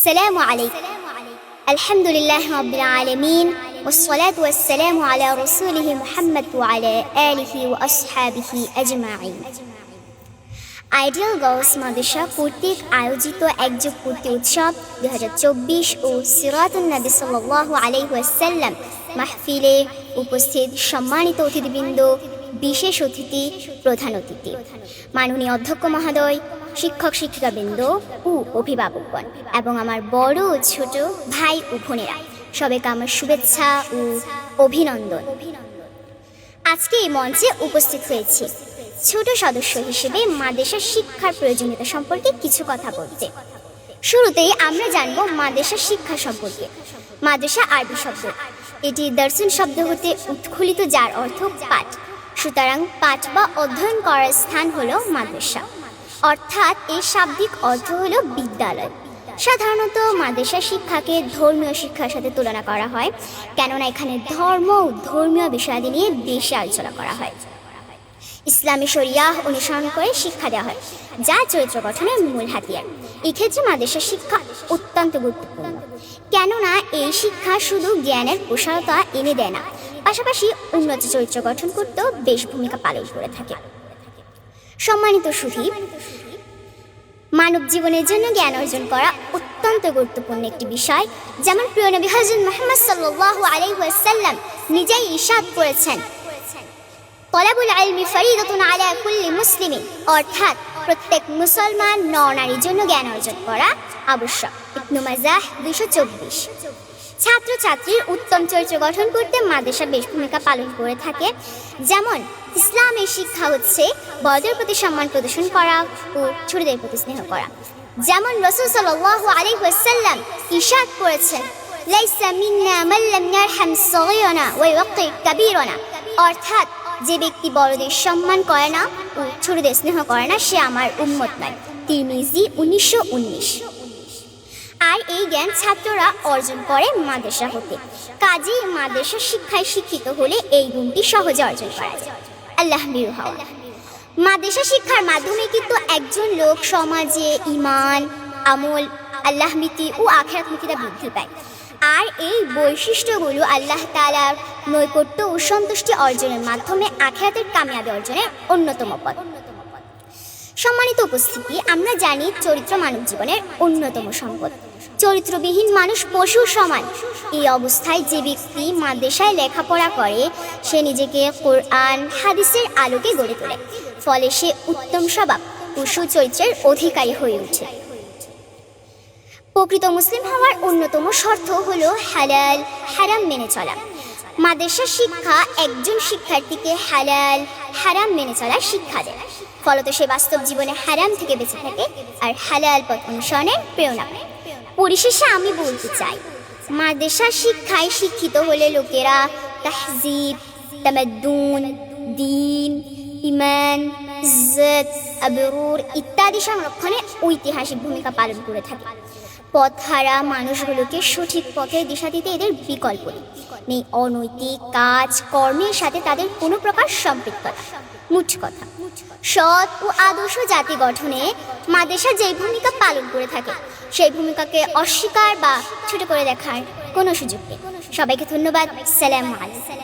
السلام عليكم الحمد لله رب العالمين والصلاة والسلام على رسوله محمد وعلى آله وأصحابه أجمعين ideal girls মাদ্রাসা কর্তৃক আয়োজিত একযোগ পূর্তি উৎসব দুই হাজার চব্বিশ ও সিরাতুল নবী সাল্লাহ আলাইসাল্লাম মাহফিলে উপস্থিত সম্মানিত অতিথিবৃন্দ বিশেষ অতিথি প্রধান অতিথি মাননীয় অধ্যক্ষ মহোদয় শিক্ষক শিক্ষিকাবৃন্দ ও অভিভাবকগণ এবং আমার বড় ও ছোট ভাই ও বোনেরা, সবাইকে আমার শুভেচ্ছা ও অভিনন্দন। আজকে এই মঞ্চে উপস্থিত হয়েছি ছোট সদস্য হিসেবে মাদ্রাসার শিক্ষার প্রয়োজনীয়তা সম্পর্কে কিছু কথা বলতে। শুরুতেই আমরা জানব মাদ্রাসা শিক্ষা সম্পর্কে। মাদ্রাসা আরবি শব্দ। এটি দর্শন শব্দ হতে উৎখলিত যার অর্থ পাঠ। সুতরাং পাঠ বা অধ্যয়ন করার স্থান হলো মাদ্রাসা। অর্থাৎ এর শাব্দিক অর্থ হলো বিদ্যালয়। সাধারণত মাদ্রাসা শিক্ষাকে ধর্মীয় শিক্ষার সাথে তুলনা করা হয়, কেননা এখানে ধর্ম ও ধর্মীয় বিষয়াদি নিয়ে বেশি আলোচনা করা হয়। ইসলামী শরিয়াহ অনুসরণ করে শিক্ষা দেওয়া হয়, যা চরিত্র গঠনের মূল হাতিয়ার। এক্ষেত্রে মাদ্রাসা শিক্ষা অত্যন্ত গুরুত্বপূর্ণ, কেননা এই শিক্ষা শুধু জ্ঞানের প্রসারতা এনে দেয় না, পাশাপাশি উন্নত চরিত্র গঠন করতেও বেশ ভূমিকা পালন করে থাকে। সম্মানিত সুধী মানব জীবনের জন্য জ্ঞান অর্জন করা অত্যন্ত গুরুত্বপূর্ণ একটি বিষয় যেমন প্রিয় নবী হজরত মোহাম্মদ সাল্লাল্লাহু আলাইহি ওয়াসাল্লাম নিজেই ইরশাদ করেছেন। তলাবুল আলমি ফরিদতুন আলা কুল্লি মুসলিমিন অর্থাৎ প্রত্যেক মুসলমান নরনারীর জন্য জ্ঞান অর্জন করা আবশ্যক। ইবনু মাজাহ দুইশো চব্বিশ। ছাত্রছাত্রীর উত্তম চরিত্র গঠন করতে মাদ্রাসা বেশ ভূমিকা পালন করে থাকে। যেমন, ইসলামের শিক্ষা হচ্ছে বড়দের প্রতি সম্মান প্রদর্শন করা ও ছোটদের প্রতি স্নেহ করা। যেমন, রসুল সাল্লাল্লাহু আলাইহি ওয়াসাল্লাম ইশাদ করেছেন, লাইসা মিন্না মান লাম ইয়ারহাম সগীরানা ওয়া কাবীরানা। অর্থাৎ, যে ব্যক্তি বড়দের সম্মান করে না ও ছোটদের স্নেহ করে না, সে আমার উম্মত নয়। তিরমিজি উনিশশো উনিশ। আর এই জ্ঞান ছাত্ররা অর্জন করে মাদ্রাসা হতে। কাজেই মাদ্রাসা শিক্ষায় শিক্ষিত হলে এই গুণটি সহজে অর্জন করা যায়। আল্লাহ মাদ্রাসা শিক্ষার মাধ্যমে কিন্তু একজন লোক সমাজে ইমান, আমল, আল্লাহ মিতি ও আখেরাত মিতিটা বৃদ্ধি পায়। আর এই বৈশিষ্ট্যগুলো আল্লাহ তালার নৈকট্য ও সন্তুষ্টি অর্জনের মাধ্যমে আখেরাতের কামিয়াবি অর্জনের অন্যতম পথ। সম্মানিত উপস্থিতি, আমরা জানি চরিত্র মানব জীবনের অন্যতম সম্পদ। চরিত্রবিহীন মানুষ পশুর সমান। এই অবস্থায় যে ব্যক্তি মাদ্রাসায় লেখাপড়া করে, সে নিজেকে কোরআন, হাদিসের আলোকে গড়ে তোলে। ফলে সে উত্তম স্বভাব ও সুচরিত্রের অধিকারী হয়ে ওঠে। প্রকৃত মুসলিম হওয়ার অন্যতম শর্ত হলো হালাল, হারাম মেনে চলা। মাদ্রাসা শিক্ষা একজন শিক্ষার্থীকে হালাল, হারাম মেনে চলার শিক্ষা দেয়। ফলত সে বাস্তব জীবনে হারাম থেকে বেঁচে থাকে আর হালাল পথ অনুসরণের প্রেরণা পায়। পরিশেষে আমি বলতে চাই মাদ্রাসা শিক্ষায় শিক্ষিত হলে লোকেরা তাহজিব তামাদ্দুন দিন ইমান ইজ্জত, আবরুর ইত্যাদি সংরক্ষণে ঐতিহাসিক ভূমিকা পালন করে থাকে। পথহারা মানুষগুলোকে সঠিক পথের দিশা দিতে এদের বিকল্প নেই। অনৈতিক কাজ, কর্মের সাথে তাদের কোনো প্রকার সম্পৃক্ততা মুঠ কথা, সৎ ও আদর্শ জাতি গঠনে মাদ্রাসা যে ভূমিকা পালন করে থাকে, সেই ভূমিকাকে অস্বীকার বা ছোট করে দেখার কোনো সুযোগ নেই। সবাইকে ধন্যবাদ। সালাম আলাইকুম।